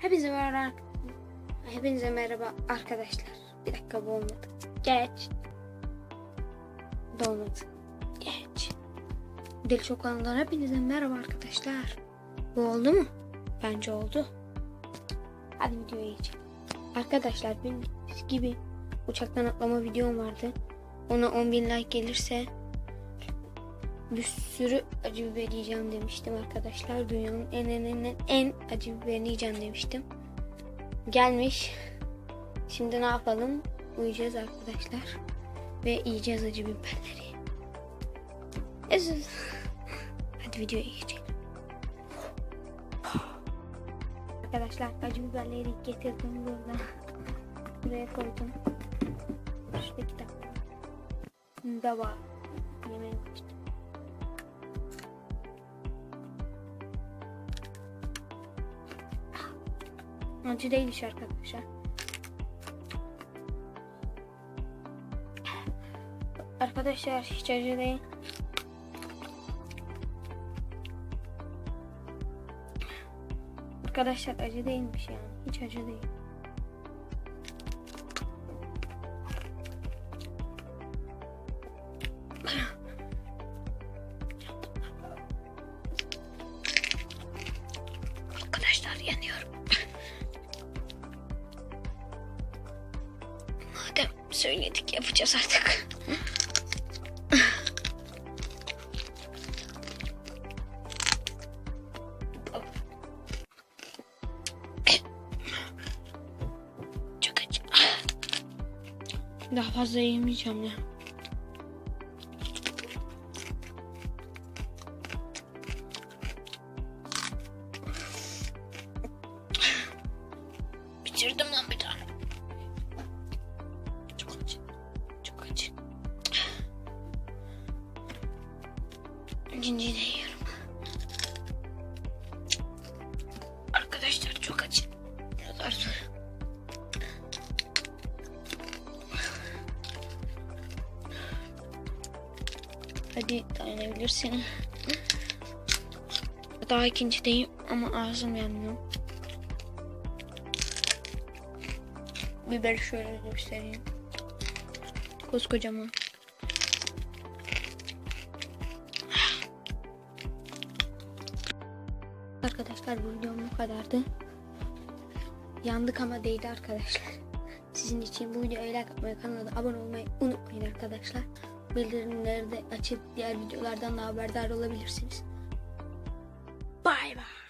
Hepinize merhaba. Hepinize merhaba arkadaşlar. Bir dakika bu olmadı. Geç. Bu da olmadı. Geç. Deli çok anıdan hepinize merhaba arkadaşlar. Bu oldu mu? Bence oldu. Hadi videoya geçelim. Arkadaşlar bildiğiniz gibi uçaktan atlama videom vardı. Ona 10.000 like gelirse bir sürü acı biber yiyeceğim demiştim arkadaşlar. Dünyanın en en en en acı biberini yiyeceğim demiştim. Gelmiş. Şimdi ne yapalım? Uyuyacağız arkadaşlar. Ve yiyeceğiz acı biberleri. Özür. Hadi videoya geçelim. Arkadaşlar acı biberleri getirdim burada. Buraya koydum. Şurada kitap. Da var. Yemeğe başladım. Acı değilmiş arkadaşlar. Arkadaşlar hiç acı değil. Arkadaşlar acı değilmiş yani. Hiç acı değil. Arkadaşlar yanıyorum. Madem söyledik yapacağız artık. Çok acı. Daha fazla yemeyeceğim ya. Bitirdim lan bir İkinciyi de yiyorum. Arkadaşlar çok acı. Zor. Hadi dayanabilirsin. Daha ikincideyim ama ağzım yanmıyor. Biberi şöyle göstereyim. Koskocaman. Arkadaşlar bu videom bu kadardı. Yandık ama değdi arkadaşlar. Sizin için bu videoyu like atmayı, kanala abone olmayı unutmayın arkadaşlar. Bildirimleri de açıp diğer videolardan da haberdar olabilirsiniz. Bay bay.